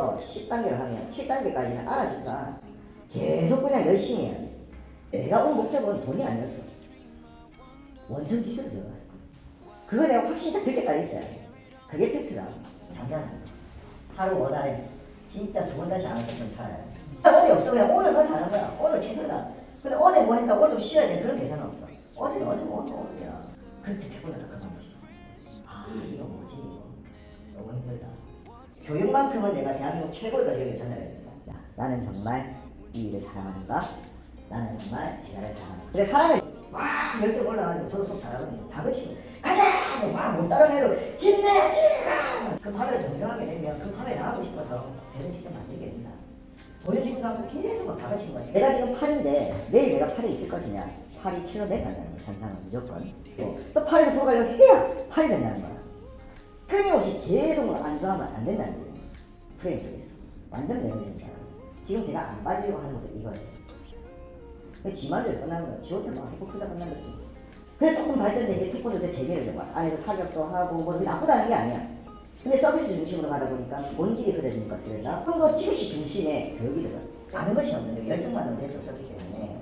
0단계에서 10단계를 하면 7단계까지는 알아주니까 계속 그냥 열심히 해야 돼. 내가 온 목적은 돈이 아니었어. 원천 기술을 배워가지고. 그거 내가 확신이 딱들 때까지 있어야 돼. 그게 팩트다. 장난 아니야. 하루 원하래. 진짜 두 번 다시 안할 것처럼 살아야 돼. 어디 없어. 그냥 오늘만 사는 거야. 오늘 최선다. 근데 어제 뭐 했다. 오늘 좀 쉬어야 돼. 그런 계산은 없어. 어제는 어제 뭐 오늘 오늘이야. 그때 태권도를 그만두고 싶었어. 아 이거 뭐지 이거. 너무 힘들다. 교육만큼은 내가 대한민국 최고의 여기 전달해야 된다. 야, 나는 정말 이 일을 사랑하는가? 나는 정말 제자를 사랑한다. 그래 사랑을 막 열정 올라가지고 저도 수업 잘하거든요. 다 그치고 가자! 막못 따라내도 힘내야지! 가! 그 파도를 존경하게 되면 그 파도에 나가고 싶어서 배를 직접 만들게 된다. 보여주기도 하고 계속 막다 같이는 거지. 내가 지금 8인데 내일 내가 8에 있을 것이냐? 8이 7로 내간다는. 현상은 무조건. 또, 또 8에서 프로 가려고 해야 8이 된다는 거야. 끊임없이 계속 안 좋아하면 안 된다는 거예요. 프레임 속에서. 완전 매너진다. 지금 제가 안 빠지려고 하는 것도 이거예요. 지만대에서 끝나는 거예요. 지원대 막 해보크다 끝나는 거지. 그래 조금 발전된 게 태권도에서 재미를 좀 봤어. 안에서 사격도 하고 뭐 나쁘다는 게 아니야. 근데 서비스 중심으로 가다 보니까 본질이 그려지는 것들이나 좀더 지그시 중심의 교육이 들어. 아는 것이 없는데 열정만으로 될수 없었기 때문에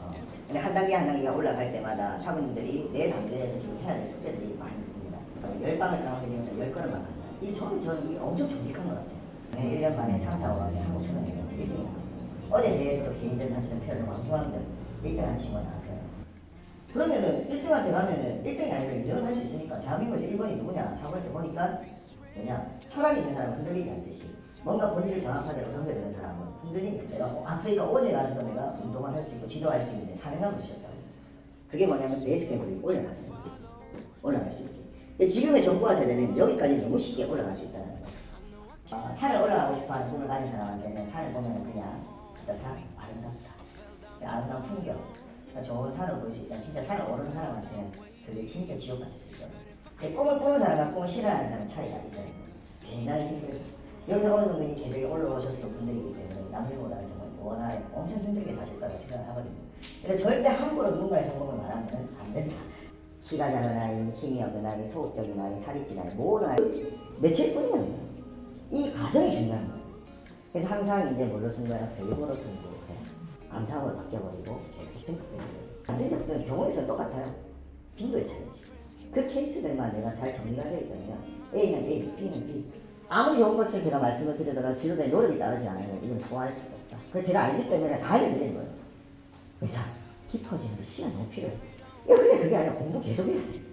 어, 근데 한 단계 한 단계가 올라갈 때마다 사부님들이 내 단계에서 해야 될 숙제들이 많이 있습니다. 어, 열 방을 당하면 열 걸음만 간다. 이 저는 저는 이 엄청 정직한 것 같아요. 네, 1년 만에 3, 4, 5학년 한국 초등학교에서 1등이 나왔고 어제 대회에서도 개인전 하시는 표현 왕중왕전 1등 한 친구가 나왔어요. 그러면은 1등한테 가면은 1등이 아니라 2등을 할 수 있으니까 대한민국에서 1번이 누구냐 사고할 때 보니까 뭐냐 철학이 있는 사람은 흔들리지 않듯이 뭔가 본질을 정확하게 덤벼드는 사람은 흔들리면 내가 뭐 아프리카 어제 가서도 내가 운동을 할 수 있고 지도할 수 있는데 사명감 주셨다고 그게 뭐냐면 베이스 캠프를 거지 올라갈 수 있게. 근데 지금의 정부와 세대는 여기까지 너무 쉽게 올라갈 수 있다는 거예요. 어, 산을 올라가고 싶어하는 꿈을 가진 사람한테는 산을 보면 그냥 어떻다? 아름답다. 아름다운 풍경. 그러니까 좋은 산을 볼 수 있잖아. 진짜 산을 오르는 사람한테는 그게 진짜 지옥 같을 수 있거든 근데 꿈을 꾸는 사람과 꿈을 싫어하는 사람 차이가 있다는 거예요 굉장히 힘들다 여기서 어느 정도 이 계획에 올라오셨던 분들이기 때문에 남들보다는 정말 원활 엄청 힘들게 거라 생각을 하거든요. 그래서 절대 함부로 누군가의 성공을 말하면 안 된다 키가 작은 아이, 힘이 없는 아이, 소극적인 아이, 살이 찐 아이 모든 아이 며칠뿐이야 그냥. 이 과정이 중요한 거예요. 그래서 항상 이제 뭘로 승부하냐? 배움으로 승부해 감상으로 바뀌어버리고 계속 된 적들은 경우에서는 똑같아요. 빈도의 차이지. 그 케이스들만 내가 잘 정리가 되어 있다면 A는 A, B는 B. 아무리 좋은 것을 제가 말씀을 드리더라도 지도자의 노력이 따르지 않으면 이건 소화할 수가 없다. 그래서 제가 알기 때문에 다 알려드리는 거예요. 자 깊어지는데 시간 너무 필요해 야 근데 그게 아니라 공부 계속 해야 돼